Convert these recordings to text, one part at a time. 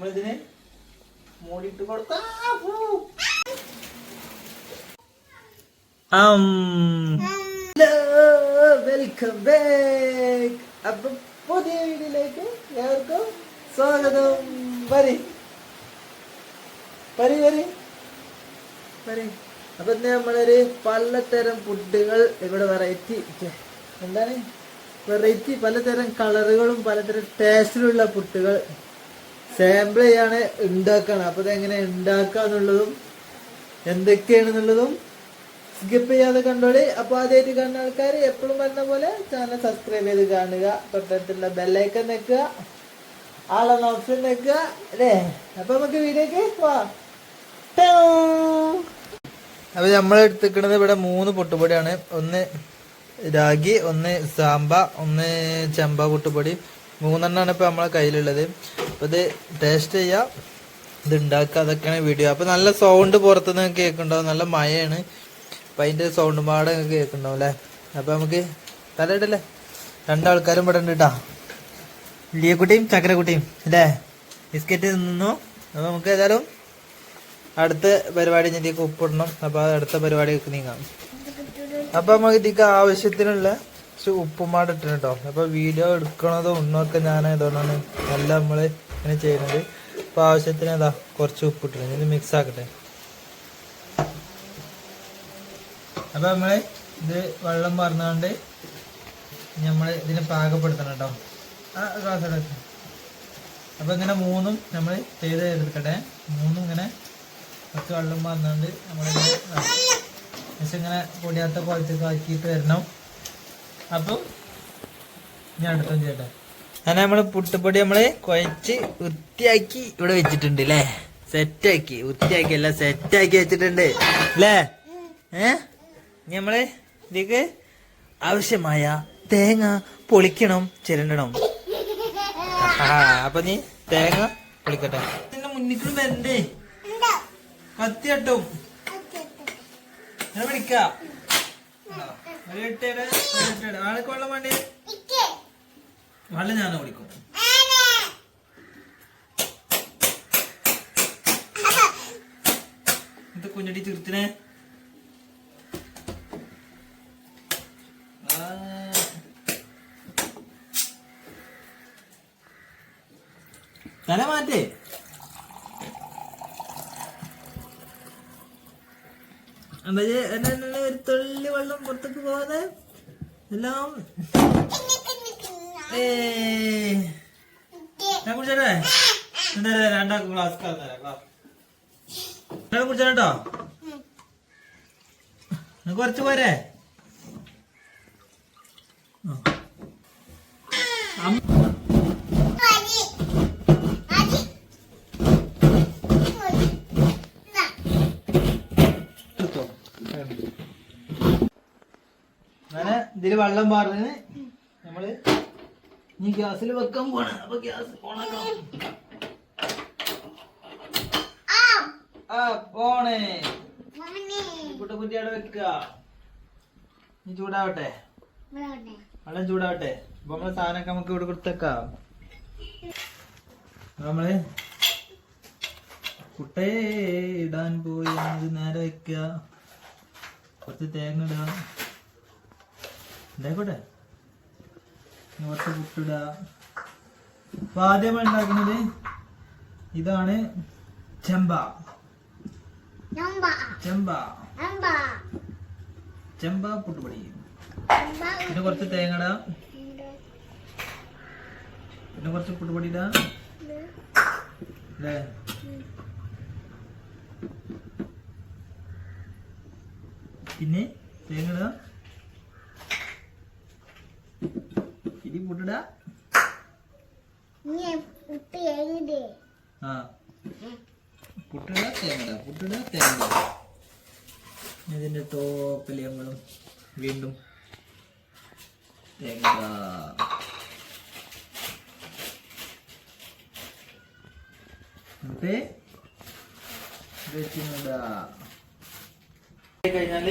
നമ്മളിതിന് മൂടിയിട്ട് കൊടുക്കാം. Welcome back. അപ്പൊ പുതിയ വീഡിയോയിലേക്ക് എല്ലാവർക്കും സ്വാഗതം. വരി. വരി വരി. വരി. അപ്പൊ ഇന്ന് നമ്മളൊരു പലതരം ഫുഡുകൾ ഇവിടെ വെറൈറ്റി. എന്താണ്? വെറൈറ്റി പലതരം കളറുകളും പലതരം ടേസ്റ്റിലുള്ള ഫുഡുകൾ. സാമ്പിൾ ചെയ്യാണ് ഉണ്ടാക്കണം അപ്പൊ അതെങ്ങനെ ഉണ്ടാക്കുക എന്നുള്ളതും എന്തൊക്കെയാണെന്നുള്ളതും സ്കിപ്പ് ചെയ്യാതെ കണ്ടോളി. അപ്പൊ ആദ്യമായിട്ട് കാണുന്ന ആൾക്കാർ എപ്പോഴും പറഞ്ഞ പോലെ ചാനൽ സബ്സ്ക്രൈബ് ചെയ്ത് കാണുക. തൊട്ടടുത്തുള്ള ബെല്ലൈക്കൻ നിൽക്കുക ആളെന്ന ഓപ്ഷൻ നിൽക്കുക അല്ലേ? അപ്പൊ നമുക്ക് വീഡിയോക്ക് അപ്പൊ നമ്മൾ എടുത്തിരിക്കുന്നത് ഇവിടെ മൂന്ന് പൊട്ടുപൊടിയാണ്. ഒന്ന് രാഗി ഒന്ന് സാമ്പ ഒന്ന് ചെമ്പ പൊട്ടുപൊടി. മൂന്നെണ്ണമാണ് ഇപ്പൊ നമ്മളെ കയ്യിലുള്ളത്. അപ്പൊ ഇത് ടേസ്റ്റ് ചെയ്യാം. ഇത് ഉണ്ടാക്കുക അതൊക്കെയാണ് വീഡിയോ അപ്പോൾ നല്ല സൗണ്ട് പുറത്തുനിന്ന് കേൾക്കുന്നുണ്ടാവും നല്ല മഴയാണ്. അപ്പോൾ അതിന്റെ സൗണ്ട് പാടെ കേൾക്കുന്നുണ്ടാവും അല്ലേ? അപ്പോൾ നമുക്ക് തലയിടല്ലേ? രണ്ടാൾക്കാരും ഇവിടെ ഉണ്ട് കേട്ടോ ലിയക്കുട്ടിയും ചക്കരക്കുട്ടിയും അല്ലേ? ബിസ്ക്കറ്റ് നിന്നു അപ്പോൾ നമുക്ക് ഏതായാലും അടുത്ത പരിപാടി ഇതിലേക്ക് ഉപ്പിടണം അപ്പോൾ അടുത്ത പരിപാടിക്ക് നീങ്ങാം. അപ്പോൾ നമുക്ക് ഇതിക്ക് ആവശ്യത്തിനുള്ള ഉപ്പുമാട് ഇട്ടിട്ടുണ്ട് കേട്ടോ അപ്പൊ വീഡിയോ എടുക്കണതോ ഉണ്ണൊക്കെ ഞാൻ ഇതുകൊണ്ടാണ് നല്ല നമ്മൾ ഇങ്ങനെ ചെയ്യുന്നത്. അപ്പോൾ ആവശ്യത്തിന് എന്താ കുറച്ച് ഉപ്പിട്ടു ഇത് മിക്സ് ആക്കട്ടെ. അപ്പോൾ നമ്മൾ ഇത് വെള്ളം പറഞ്ഞുകൊണ്ട് നമ്മൾ ഇതിനെ പാകപ്പെടുത്തണം കേട്ടോ ആ ഗ്ലാസ് അപ്പോൾ ഇങ്ങനെ മൂന്നും നമ്മൾ ചെയ്ത് എടുക്കട്ടെ. മൂന്നും ഇങ്ങനെ കുറച്ച് വെള്ളം പറഞ്ഞുകൊണ്ട് നമ്മൾ പക്ഷെ ഇങ്ങനെ പൊടിയാത്ത പോലത്തേക്ക് ആക്കിയിട്ട് വരണം. അപ്പം ഞാൻ അടുത്തും ചെയ്യട്ടെ. അങ്ങനെ നമ്മൾ പുട്ടുപൊടി നമ്മൾ കുഴച്ച് വൃത്തിയാക്കി ഇവിടെ വെച്ചിട്ടുണ്ട് അല്ലേ സെറ്റാക്കി വൃത്തിയാക്കി അല്ല സെറ്റാക്കി വെച്ചിട്ടുണ്ട് അല്ലേ ഏ? ഇനി നമ്മൾ ഇതിക്ക് ആവശ്യമായ തേങ്ങ പൊളിക്കണം ചിരണ്ടണം. അപ്പൊ നീ തേങ്ങ പൊളിക്കട്ടെ. മുന്നിൽ വരണ്ടേ? കത്തി കട്ടും ഒരു എട്ടേടെ ആൾക്ക് വേണ്ടേ? വെള്ളം ഞാൻ കുടിക്കും ഇത് കുഞ്ഞടി തീർത്തിനെ. തല മാറ്റേ. എന്താ ഒരു തുള്ളി വെള്ളം പുറത്തേക്ക് പോവാതെ എല്ലാം കുടിച്ചോട്ടെ? എന്താ രണ്ടാക്കും ഗ്ലാസ് ഗ്ലാസ് കുടിച്ചോട്ടോ കുറച്ച് പോരെ? ഇതിൽ വെള്ളം പാർന്ന് ഇനി ഗ്യാസിൽ വെക്കാൻ പോണ. അപ്പൊ ഗ്യാസ് ഓണാക്കണം ആ പോണേ. കുട്ട കുറ്റിയുടെ വെക്ക നീ ചൂടാവട്ടെ. വെള്ളം ചൂടാവട്ടെ. അപ്പൊ നമ്മളെ സാധനമൊക്കെ നമുക്ക് ഇവിടെ കൊടുത്തേക്കാം. നമ്മൾ കുട്ടയെ ഇടാൻ പോയി. നമുക്ക് നേരെ വെക്ക കുറച്ച് തേങ്ങ ഇടാം ഉണ്ടായിക്കോട്ടെ ഇനി കുറച്ച് പുട്ടിടുക അപ്പൊ ആദ്യം ഉണ്ടാക്കുന്നത് ഇതാണ് ചെമ്പ. ചെമ്പ. ചെമ്പ. പുട്ടുപൊടി. പിന്നെ കുറച്ച് തേങ്ങട ഇടാം. പിന്നെ കുറച്ച് പുട്ടുപൊടി ഇടാം. അല്ലേ? പിന്നെ തേങ്ങ ഇടാം. പുട്ടിടാ ആ. പുട്ടിട തേങ്ങ പുട്ടിട തേങ്ങ ഇതിന്റെ ടോപ്പിൽ നമ്മളും വീണ്ടും തേങ്ങ എന്നിട്ട് വെച്ചിടാ കഴിഞ്ഞാൽ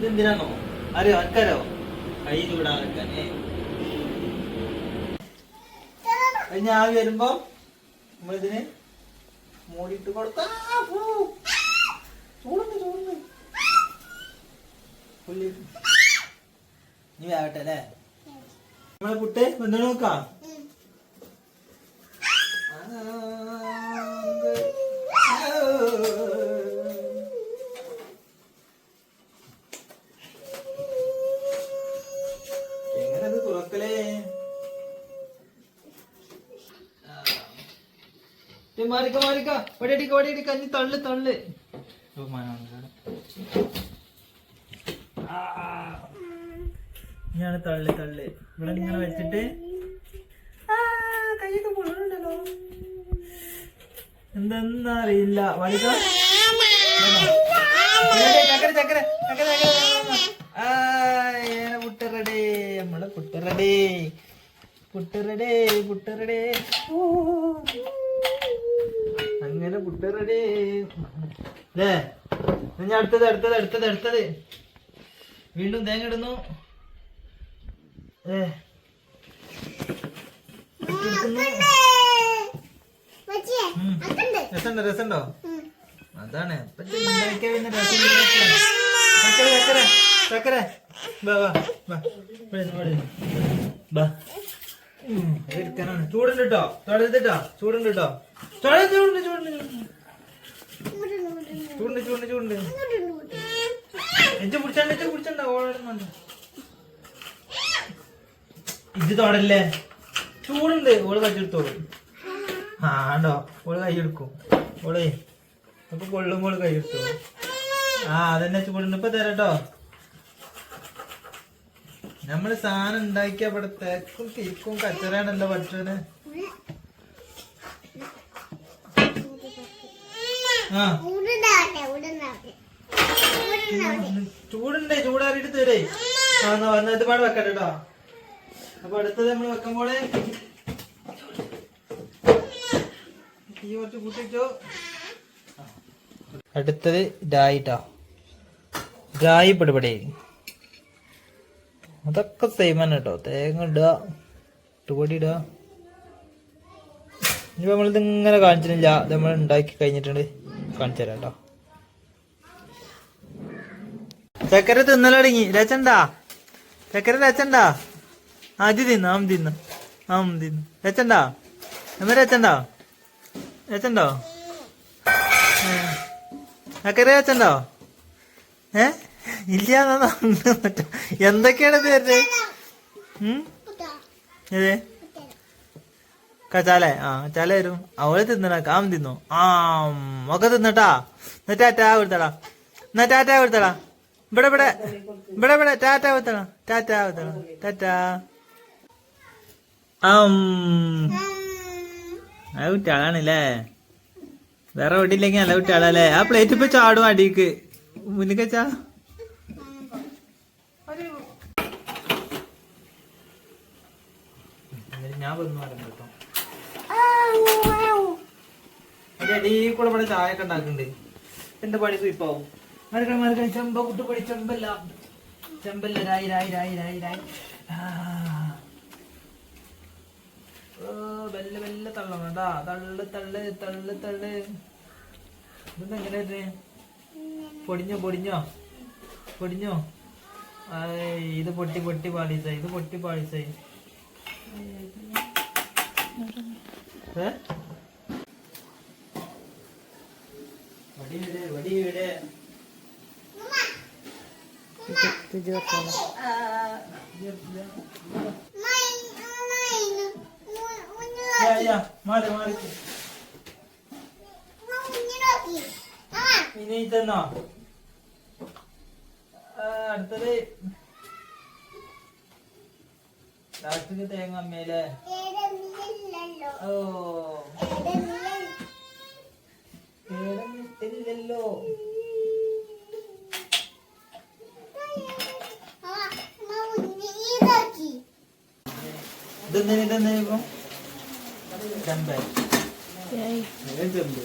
ഇതെന്തിനാണോ അറിയോ ആൾക്കാരോ? കൈ ചൂടാക്കാനേ അത് ഞാൻ വരുമ്പോ നമ്മളിതിന് മൂടിയിട്ട് കൊടുത്താ ചൂടുണ്ട് ചൂടുണ്ട്. പുള്ളി നീ വേവട്ടെ അല്ലേ? നമ്മളെ പുട്ട് വന്നു നോക്കാം? എങ്ങനെ മാറിക്ക മാറിക്ക. ഓടിയടിക്ക ഓടിയടിക്ക. നീ തള്ളു തള്ളു. ഞാൻ തള്ളു തള്ളു. ഇവിടെ ഇങ്ങനെ വെച്ചിട്ട് കയ്യൊക്കെ പൊള്ളുന്നുണ്ടല്ലോ. എന്തെന്നറിയില്ല വലിക്ക ചക്കര ചക്കര ചക്കര ചക്കര ആ ഏന പുട്ട് റെഡി. നമ്മളെ പുട്ട് റെഡി. പുട്ട് റെഡി അങ്ങനെ പുട്ട് റെഡി അല്ലേ ഞാൻ അടുത്തത് അടുത്തത് അടുത്തത് അടുത്തത്. വീണ്ടും തേങ്ങ ഇടുന്നു. ഏ. രസമുണ്ടോ രസമുണ്ടോ? അതാണ്. ചക്കര ചക്കര ചക്കര ചൂടുണ്ട് ചൂടുണ്ട് ചൂടുണ്ട് ചൂടുണ്ട് ചൂടുണ്ട്. ഇത് തൊടല്ലേ? ചൂടുണ്ട്. ഓൾ കയ്യെടുത്തോളൂ ആ ആണ്ടോ ഓൾ കൈയെടുക്കും ഓളേ അപ്പൊ കൊള്ളുമ്പോൾ കൈയെടുത്തോളൂ ആ അതന്നെ ചൂടുണ്ട്. ഇപ്പൊ തരാട്ടോ നമ്മൾ സാധനം ഉണ്ടാക്കിയ ഇവിടെ തേക്കും തിരിക്കും കച്ചറാണല്ലോ പഠിച്ചോന് ചൂടുണ്ടേ ചൂടാറിയിട്ട് തരേ. ആ എന്നാ ഇത് പാട് വെക്കട്ടെ കേട്ടോ അപ്പൊ അടുത്തത് നമ്മൾ വെക്കുമ്പോളെ തീ കുറച്ച് കൂട്ടിച്ചോ അടുത്തത് ഡായിട്ടോ ഡ്രായി പിടിപടി അതൊക്കെ സെയിം തന്നെ കേട്ടോ തേങ്ങ ഇടുക ഇട്ടുപൊടി ഇടുക ഇനിയിപ്പോ നമ്മളിത് ഇങ്ങനെ കാണിച്ചിട്ടില്ല. ഇത് നമ്മൾ ഉണ്ടാക്കി കഴിഞ്ഞിട്ടുണ്ട്. കാണിച്ചു തരാം കേട്ടോ ചക്കര തിന്നലടങ്ങി രച്ചണ്ടാ ചക്കര രച്ചണ്ടാ അത് തിന്ന് ആം തിന്ന് ആം തിന്നു. രച്ചണ്ടാ നമ്മ രച്ചണ്ടാ രച്ചണ്ടോ ചക്കര രച്ചണ്ടോ ഏ? ഇല്ല എന്തൊക്കെയാണ് പേര് ഏത്? കച്ചാല? ആ ചാല വരും. അവൾ തിന്നണ കാം തിന്നു? ആ ഒക്കെ തിന്നട്ടാ? ടാറ്റാ കൊടുത്തടാ. എന്നാ ടാറ്റാ കൊടുത്തടാ? ഇവിടെ ഇവിടെ. ഇവിടെ ഇവിടെ. ടാറ്റാ കൊടുത്തടാ. ടാറ്റാ കൊടുത്തടാ. ടാറ്റാ. ആ കുട്ടിയാളാണല്ലേ വേറെ വീട്ടിലേക്ക് നല്ല കുട്ടിയാളല്ലേ ആ പ്ലേറ്റ് ഇപ്പൊ ചാടും അടിക്ക്. മുന്നിൽ ഞാൻ വന്നു പറഞ്ഞു കേട്ടോ. അടിയിൽ കൂടെ ഇവിടെ ചായ ഒക്കെ ഉണ്ടാക്കുന്നുണ്ട് എന്റെ പണി സ്വീപ്പാവും മരക്കണ മരക്കണ ചെമ്പ കുട്ടുപടി ചെമ്പല്ല. ചെമ്പല്ല രായി രായി രായി രായി രായി. വെല്ല വെല്ല തള്ളണം. കേട്ടാ തള്ളു തള്ളു തള്ളു തള്ളു. ഇതൊന്നും എങ്ങനെ പൊടിഞ്ഞോ പൊടിഞ്ഞോ? പൊടിഞ്ഞോ? ഇത് പൊട്ടി പൊട്ടി പാളീസായി ഇത് പൊട്ടി പാളീസായി യാ, യാ, മാറി മാറി. ഇനി ഇതെന്നോ? അടുത്തത്. ലാസ്റ്റിക്ക് തേങ്ങ അമ്മയിലെ ഓ. കേടന്നിട്ടില്ലല്ലോ ഇതെന്തിനാ ഇതെന്തിനാ ഇപ്പൊ? ചെമ്പേ ചെമ്പ്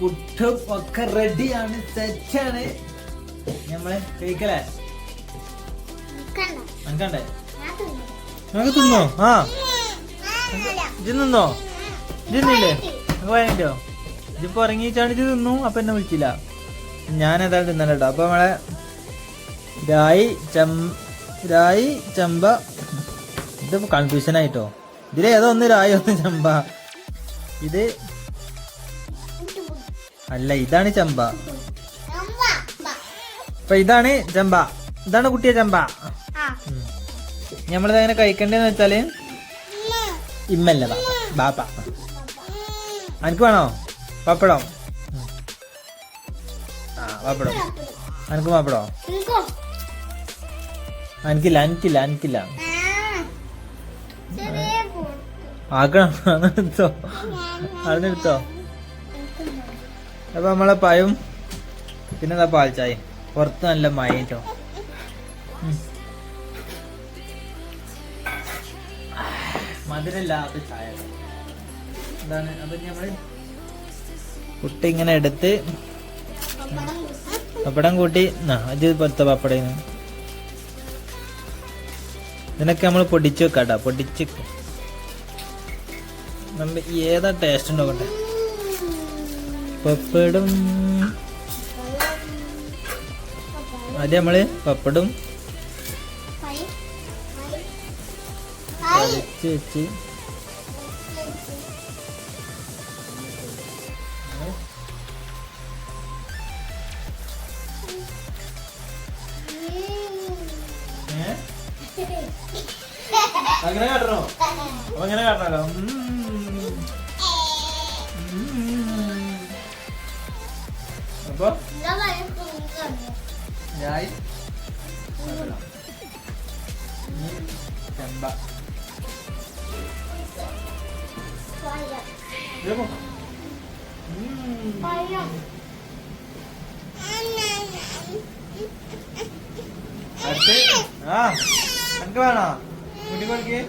പുട്ടും ഒക്കെ റെഡിയാണ് സെറ്റാണ് നമ്മൾ കഴിക്കലേ അനക്കണ്ടേ നമുക്ക് തിന്നോ. ആ. ഇജ്ജ് നിന്നോ? വേണ്ടോ ഇതിപ്പോ ഇറങ്ങിയിട്ടാണ് ഇത് തിന്നു അപ്പൊ എന്നെ വിളിച്ചില്ല. ഞാൻ ഏതാണ്ട് തിന്നല കേട്ടോ അപ്പൊ നമ്മളെ രായി ചം രായി ചമ്പ ഇത് കൺഫ്യൂഷൻ ആയിട്ടോ. ഇതിലേതോ ഏതോ ഒന്ന് രായി ഒന്ന് ചമ്പ. ഇത് അല്ല ഇതാണ് ചമ്പ. അപ്പൊ ഇതാണ് ചമ്പ. ഇതാണ് കുട്ടിയെ ചമ്പ. നമ്മളിത് അങ്ങനെ കഴിക്കണ്ടെന്ന് വെച്ചാൽ ഇമ്മല്ല ബാപ്പ. അനക്ക് വേണോ? പപ്പടം. ആ പപ്പടം. അനക്ക് പപ്പടോ? അനക്കില്ല അനക്കില്ല അനക്കില്ല. ആക്കണം. അതെടുത്തോ അതെടുത്തോ അപ്പൊ നമ്മളെ പഴം പിന്നെ എന്താ പാൽ ചായ പുറത്ത് നല്ല മഴ കേട്ടോ മധുരമില്ലാത്ത ചായ എന്താണ്? അപ്പൊ നമ്മൾ കുട്ടി ഇങ്ങനെ എടുത്ത് പപ്പടം കൂട്ടി ആ ഇത് പോലത്തെ പപ്പടം ഇതിനൊക്കെ നമ്മൾ പൊടിച്ചു വെക്കാട്ടോ പൊടിച്ച് നമ്മൾ നമ്മ ഏതാ ടേസ്റ്റ് ഉണ്ടാവട്ടെ പപ്പടും. ആദ്യം നമ്മൾ പപ്പടും വെച്ച്. ഏ? അങ്ങനെ കാട്ടണോ? അങ്ങനെ കാട്ടണല്ലോ. അപ്പൊ. ഇനി ചെമ്പ ആ എനിക്ക് വേണോ? കുട്ടി കൊടുക്ക്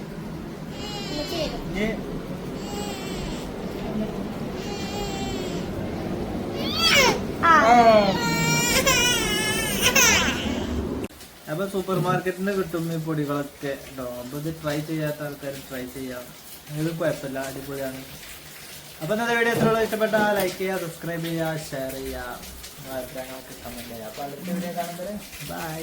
അപ്പൊ സൂപ്പർ മാർക്കറ്റിന് കിട്ടും ഈ പൊടികളൊക്കെ. അപ്പൊ ഇത് ട്രൈ ചെയ്യാത്ത ആൾക്കാർ ട്രൈ ചെയ്യാം. ഇത് കുഴപ്പമില്ല അടിപൊളിയാണ്. അപ്പൊ ഇന്നത്തെ വീഡിയോ എത്രയുള്ള ഇഷ്ടപ്പെട്ട ലൈക്ക് ചെയ്യുക സബ്സ്ക്രൈബ് ചെയ്യുക ഷെയർ ചെയ്യുക. കമന്റ് ചെയ്യുക. അപ്പൊ അടുത്ത വീഡിയോ കാണുമ്പോൾ ബൈ